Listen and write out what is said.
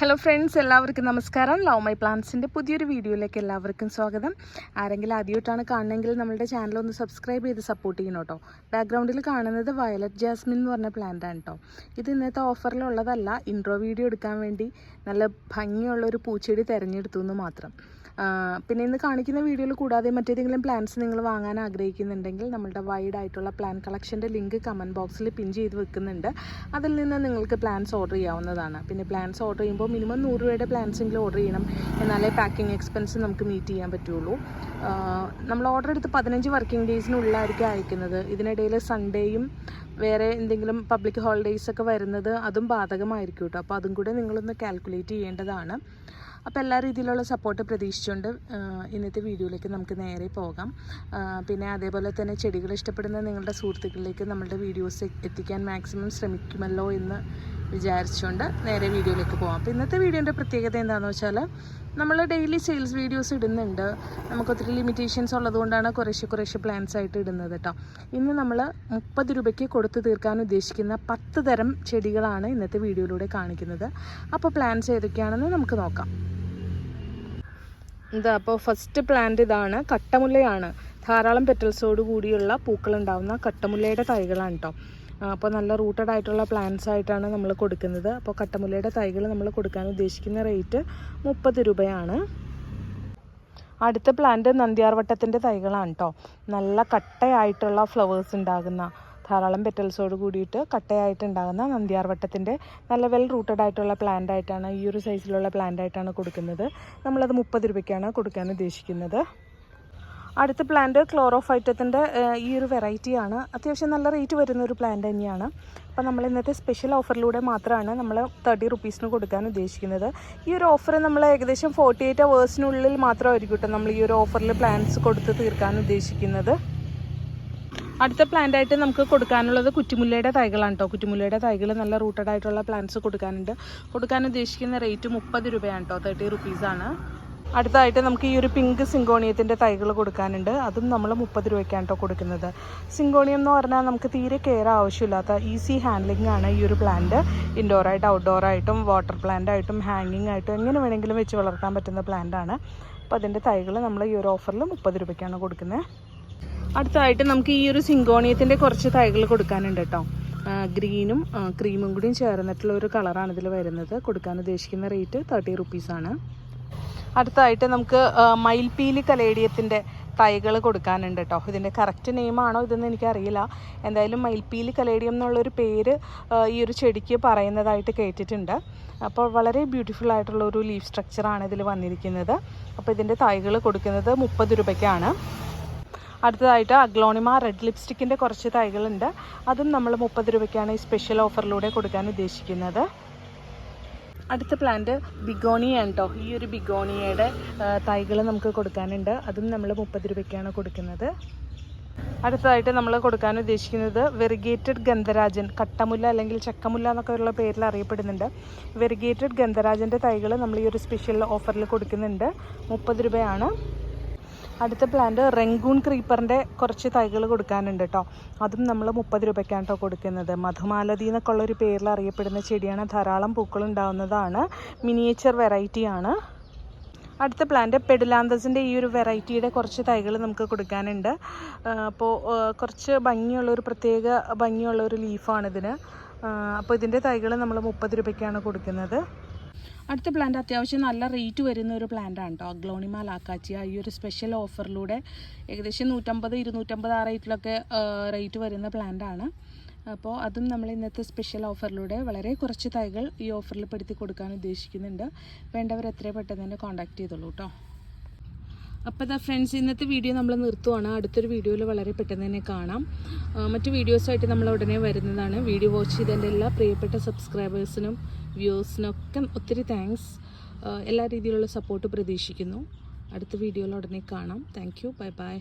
Hello friends എല്ലാവർക്കും നമസ്കാരം. Love my പ്ലാന്റ്സിന്റെ പുതിയൊരു വീഡിയോയിലേക്ക് എല്ലാവർക്കും സ്വാഗതം. ആരെങ്കിലും ആദ്യമായിട്ടാണ് കാണണമെങ്കിൽ നമ്മുടെ ചാനൽ ഒന്ന് സബ്സ്ക്രൈബ് ചെയ്ത് സപ്പോർട്ട് ചെയ്യണം കേട്ടോ. ബാക്ക്ഗ്രൗണ്ടിൽ കാണുന്നത് വയലറ്റ് ജാസ്മിൻ എന്ന് പറഞ്ഞ പ്ലാന്റ് ആണ് കേട്ടോ. ഇത് ഇന്നത്തെ ഓഫറിലുള്ളതല്ല ഇൻട്രോ വീഡിയോ എടുക്കാൻ വേണ്ടി നല്ല ഭംഗിയുള്ള ഒരു പൂച്ചെടി തിരഞ്ഞെടുത്തു എന്ന് മാത്രം. പിന്നെ ഇന്ന് കാണിക്കുന്ന വീഡിയോയിൽ കൂടാതെ മറ്റേതെങ്കിലും പ്ലാന്റ്സ് നിങ്ങൾ വാങ്ങാൻ ആഗ്രഹിക്കുന്നുണ്ടെങ്കിൽ നമ്മളുടെ വൈഡ് ആയിട്ടുള്ള പ്ലാൻ കളക്ഷന്റെ ലിങ്ക് കമന്റ് ബോക്സിൽ പിൻ ചെയ്ത് വെക്കുന്നുണ്ട്. അതിൽ നിന്ന് നിങ്ങൾക്ക് പ്ലാൻസ് ഓർഡർ ചെയ്യാവുന്നതാണ്. പിന്നെ പ്ലാൻസ് ഓർഡർ ചെയ്യുമ്പോൾ മിനിമം നൂറ് രൂപയുടെ പ്ലാൻസ് എങ്കിലും ഓർഡർ ചെയ്യണം. എന്നാലേ പാക്കിംഗ് എക്സ്പെൻസ് നമുക്ക് മീറ്റ് ചെയ്യാൻ പറ്റുള്ളൂ. നമ്മൾ ഓർഡർ എടുത്ത് പതിനഞ്ച് വർക്കിംഗ് ഡേയ്സിനുള്ളിലായിരിക്കും അയക്കുന്നത്. ഇതിനിടയിൽ സൺഡേയും വേറെ എന്തെങ്കിലും പബ്ലിക് ഹോളിഡേയ്സ് ഒക്കെ വരുന്നത് അതും ബാധകമായിരിക്കും കേട്ടോ. അപ്പോൾ അതും കൂടെ നിങ്ങളൊന്ന് കാൽക്കുലേറ്റ് ചെയ്യേണ്ടതാണ്. അപ്പോൾ എല്ലാ രീതിയിലുള്ള സപ്പോർട്ട് പ്രതീക്ഷിച്ചുകൊണ്ട് ഇന്നത്തെ വീഡിയോയിലേക്ക് നമുക്ക് നേരെ പോകാം. പിന്നെ അതേപോലെ തന്നെ ചെടികൾ ഇഷ്ടപ്പെടുന്ന നിങ്ങളുടെ സുഹൃത്തുക്കളിലേക്ക് നമ്മളുടെ വീഡിയോസ് എത്തിക്കാൻ മാക്സിമം ശ്രമിക്കുമല്ലോ എന്ന് വിചാരിച്ചുകൊണ്ട് നേരെ വീഡിയോയിലേക്ക് പോകാം. അപ്പോൾ ഇന്നത്തെ വീഡിയോന്റെ പ്രത്യേകത എന്താണെന്ന് വെച്ചാൽ നമ്മൾ ഡെയിലി സെയിൽസ് വീഡിയോസ് ഇടുന്നുണ്ട്. നമുക്ക് ഒത്തിരി ലിമിറ്റേഷൻസ് ഉള്ളതുകൊണ്ടാണ് കുറേശ്ശെ കുറേശ്ശെ പ്ലാൻസ് ആയിട്ട് ഇടുന്നത് കേട്ടോ ഇന്ന് നമ്മൾ മുപ്പത് രൂപയ്ക്ക് കൊടുത്തു തീർക്കാൻ ഉദ്ദേശിക്കുന്ന പത്ത് തരം ചെടികളാണ് ഇന്നത്തെ വീഡിയോയിലൂടെ കാണിക്കുന്നത്. അപ്പോൾ പ്ലാൻസ് ഏതൊക്കെയാണെന്ന് നമുക്ക് നോക്കാം. ഇതാ അപ്പോൾ ഫസ്റ്റ് പ്ലാന്റ് ഇതാണ് കട്ടമുല്ലയാണ്. ധാരാളം പെറ്റൽസോട് കൂടിയുള്ള പൂക്കൾ ഉണ്ടാവുന്ന കട്ടമുല്ലയുടെ തൈകളാണ് കേട്ടോ അപ്പോൾ നല്ല റൂട്ടഡ് ആയിട്ടുള്ള പ്ലാന്റ്സ് ആയിട്ടാണ് നമ്മൾ കൊടുക്കുന്നത്. അപ്പോൾ കട്ടമുല്ലയുടെ തൈകൾ നമ്മൾ കൊടുക്കാൻ ഉദ്ദേശിക്കുന്ന റേറ്റ് മുപ്പത് രൂപയാണ്. അടുത്ത പ്ലാന്റ് നന്ദ്യാർവട്ടത്തിന്റെ തൈകളാണ് കേട്ടോ നല്ല കട്ടയായിട്ടുള്ള ഫ്ലവേഴ്സ് ഉണ്ടാകുന്ന ധാരാളം പെറ്റൽസോട് കൂടിയിട്ട് കട്ടയായിട്ടുണ്ടാകുന്ന നന്ദ്യാർവട്ടത്തിന്റെ നല്ല വെൽ റൂട്ടഡ് ആയിട്ടുള്ള പ്ലാന്റ് ആയിട്ടാണ് ഈ ഒരു സൈസിലുള്ള പ്ലാന്റ് ആയിട്ടാണ് കൊടുക്കുന്നത്. നമ്മളത് മുപ്പത് രൂപയ്ക്കാണ് കൊടുക്കാൻ ഉദ്ദേശിക്കുന്നത്. അടുത്ത പ്ലാന്റ് ക്ലോറോഫൈറ്റത്തിന്റെ ഈ ഒരു വെറൈറ്റിയാണ് അത്യാവശ്യം നല്ല റേറ്റ് വരുന്ന ഒരു പ്ലാന്റ് തന്നെയാണ്. അപ്പോൾ നമ്മൾ ഇന്നത്തെ സ്പെഷ്യൽ ഓഫറിലൂടെ മാത്രമാണ് നമ്മൾ തേർട്ടി റുപ്പീസിന് കൊടുക്കാൻ ഉദ്ദേശിക്കുന്നത്. ഈ ഒരു ഓഫർ നമ്മൾ ഏകദേശം ഫോർട്ടി എയ്റ്റ് അവേഴ്സിനുള്ളിൽ മാത്രമായിരിക്കും കേട്ടോ നമ്മൾ ഈ ഒരു ഓഫറിൽ പ്ലാന്റ്സ് കൊടുത്ത് തീർക്കാൻ ഉദ്ദേശിക്കുന്നത്. അടുത്ത പ്ലാന്റ് ആയിട്ട് നമുക്ക് കൊടുക്കാനുള്ളത് കുറ്റിമുല്ലയുടെ തൈകളാണ് കേട്ടോ. കുറ്റിമുല്ലയുടെ തൈകൾ നല്ല റൂട്ടഡ് ആയിട്ടുള്ള പ്ലാന്റ്സ് കൊടുക്കാനുണ്ട്. കൊടുക്കാൻ ഉദ്ദേശിക്കുന്ന റേറ്റ് മുപ്പത് രൂപയാണ് കേട്ടോ. തേർട്ടി റുപ്പീസാണ് അടുത്തതായിട്ട് നമുക്ക് ഈ ഒരു പിങ്ക് സിങ്കോണിയത്തിന്റെ തൈകൾ കൊടുക്കാനുണ്ട്. അതും നമ്മൾ മുപ്പത് രൂപയ്ക്കാണ് കേട്ടോ കൊടുക്കുന്നത്. സിങ്കോണിയം എന്ന് പറഞ്ഞാൽ നമുക്ക് തീരെ കെയർ ആവശ്യമില്ലാത്ത ഈസി ഹാൻഡ്ലിംഗ് ആണ് ഈ ഒരു പ്ലാന്റ്. ഇൻഡോറായിട്ട് ഔട്ട്ഡോറായിട്ടും വാട്ടർ പ്ലാന്റ് ആയിട്ടും ഹാങ്ങിങ് ആയിട്ടും എങ്ങനെ വേണമെങ്കിലും വെച്ച് വളർത്താൻ പറ്റുന്ന പ്ലാന്റ് ആണ്. അപ്പോൾ അതിന്റെ തൈകൾ നമ്മൾ ഈ ഒരു ഓഫറിൽ മുപ്പത് രൂപയ്ക്കാണ് കൊടുക്കുന്നത്. അടുത്തതായിട്ട് നമുക്ക് ഈ ഒരു സിങ്കോണിയത്തിന്റെ കുറച്ച് തൈകൾ കൊടുക്കാനുണ്ട് കേട്ടോ ഗ്രീനും ക്രീമും കൂടിയും ചേർന്നിട്ടുള്ള ഒരു കളറാണ് ഇതിൽ വരുന്നത്. കൊടുക്കാൻ ഉദ്ദേശിക്കുന്ന റേറ്റ് തേർട്ടി റുപ്പീസാണ്. അടുത്തതായിട്ട് നമുക്ക് മയിൽപീലി കലേഡിയത്തിന്റെ തൈകൾ കൊടുക്കാനുണ്ട് കേട്ടോ ഇതിന്റെ കറക്റ്റ് നെയിമാണോ ഇതെന്ന് എനിക്കറിയില്ല. എന്തായാലും മയിൽപ്പീലി കലേഡിയം എന്നുള്ളൊരു പേര് ഈ ഒരു ചെടിക്ക് പറയുന്നതായിട്ട് കേട്ടിട്ടുണ്ട്. അപ്പോൾ വളരെ ബ്യൂട്ടിഫുൾ ആയിട്ടുള്ള ഒരു ലീഫ് സ്ട്രക്ചറാണ് ഇതിൽ വന്നിരിക്കുന്നത്. അപ്പോൾ ഇതിന്റെ തൈകൾ കൊടുക്കുന്നത് മുപ്പത് രൂപയ്ക്കാണ്. അടുത്തതായിട്ട് അഗ്ലോണിമ റെഡ് ലിപ്സ്റ്റിക്കിന്റെ കുറച്ച് തൈകളുണ്ട്. അതും നമ്മൾ മുപ്പത് രൂപയ്ക്കാണ് ഈ സ്പെഷ്യൽ ഓഫറിലൂടെ കൊടുക്കാൻ ഉദ്ദേശിക്കുന്നത്. അടുത്ത പ്ലാന്റ് ബിഗോണിയാണ് കേട്ടോ ഈ ഒരു ബിഗോണിയയുടെ തൈകൾ നമുക്ക് കൊടുക്കാനുണ്ട്. അതും നമ്മൾ മുപ്പത് രൂപയ്ക്കാണ് കൊടുക്കുന്നത്. അടുത്തതായിട്ട് നമ്മൾ കൊടുക്കാൻ ഉദ്ദേശിക്കുന്നത് വെറിഗേറ്റഡ് ഗന്ധരാജൻ കട്ടമുല്ല അല്ലെങ്കിൽ ചക്കമുല്ല എന്നൊക്കെ ഉള്ള പേരിൽ അറിയപ്പെടുന്നുണ്ട്. വെറിഗേറ്റഡ് ഗന്ധരാജന്റെ തൈകൾ നമ്മൾ ഈ ഒരു സ്പെഷ്യൽ ഓഫറിൽ കൊടുക്കുന്നുണ്ട്. മുപ്പത് രൂപയാണ്. അടുത്ത പ്ലാന്റ് റെങ്കൂൺ ക്രീപ്പറിന്റെ കുറച്ച് തൈകൾ കൊടുക്കാനുണ്ട് കേട്ടോ അതും നമ്മൾ മുപ്പത് രൂപയ്ക്കാണ് കേട്ടോ കൊടുക്കുന്നത്. മധുമാലതി എന്നൊക്കെ ഉള്ളൊരു പേരിൽ അറിയപ്പെടുന്ന ചെടിയാണ്. ധാരാളം പൂക്കൾ ഉണ്ടാവുന്നതാണ് മിനിയേച്ചർ വെറൈറ്റിയാണ് അടുത്ത പ്ലാന്റ് പെഡിലാന്തസിന്റെ ഈ ഒരു വെറൈറ്റിയുടെ കുറച്ച് തൈകൾ നമുക്ക് കൊടുക്കാനുണ്ട്. അപ്പോൾ കുറച്ച് ഭംഗിയുള്ള ഒരു പ്രത്യേക ഭംഗിയുള്ള ഒരു ലീഫാണിതിന് അപ്പോൾ ഇതിന്റെ തൈകൾ നമ്മൾ മുപ്പത് രൂപയ്ക്കാണ് കൊടുക്കുന്നത്. അടുത്ത പ്ലാന്റ് അത്യാവശ്യം നല്ല റേറ്റ് വരുന്ന ഒരു പ്ലാന്റ് ആണ് കേട്ടോ അഗ്ലോണിമ ലാക്കാച്ചിയ ഈ ഒരു സ്പെഷ്യൽ ഓഫറിലൂടെ ഏകദേശം നൂറ്റമ്പത് ഇരുന്നൂറ്റമ്പത് ആ റേറ്റിലൊക്കെ റേറ്റ് വരുന്ന പ്ലാന്റ് ആണ്. അപ്പോൾ അതും നമ്മൾ ഇന്നത്തെ സ്പെഷ്യൽ ഓഫറിലൂടെ വളരെ കുറച്ച് തൈകൾ ഈ ഓഫറിൽ പെടുത്തി കൊടുക്കാൻ ഉദ്ദേശിക്കുന്നുണ്ട്. വേണ്ടവർ എത്രയും പെട്ടെന്ന് തന്നെ കോൺടാക്ട് ചെയ്തോളൂ കേട്ടോ അപ്പോൾ ഇതാ ഫ്രണ്ട്സ് ഇന്നത്തെ വീഡിയോ നമ്മൾ നിർത്തുവാണ്. അടുത്തൊരു വീഡിയോയിൽ വളരെ പെട്ടെന്ന് തന്നെ കാണാം. മറ്റു വീഡിയോസായിട്ട് നമ്മൾ ഉടനെ വരുന്നതാണ്. വീഡിയോ വാച്ച് ചെയ്തതിന്റെ എല്ലാ പ്രിയപ്പെട്ട സബ്സ്ക്രൈബേഴ്സിനും വ്യൂവേഴ്സിനൊക്കെ ഒത്തിരി താങ്ക്സ് എല്ലാ രീതിയിലുള്ള സപ്പോർട്ട് പ്രതീക്ഷിക്കുന്നു. അടുത്ത വീഡിയോയിൽ ഉടനെ കാണാം. Thank you bye bye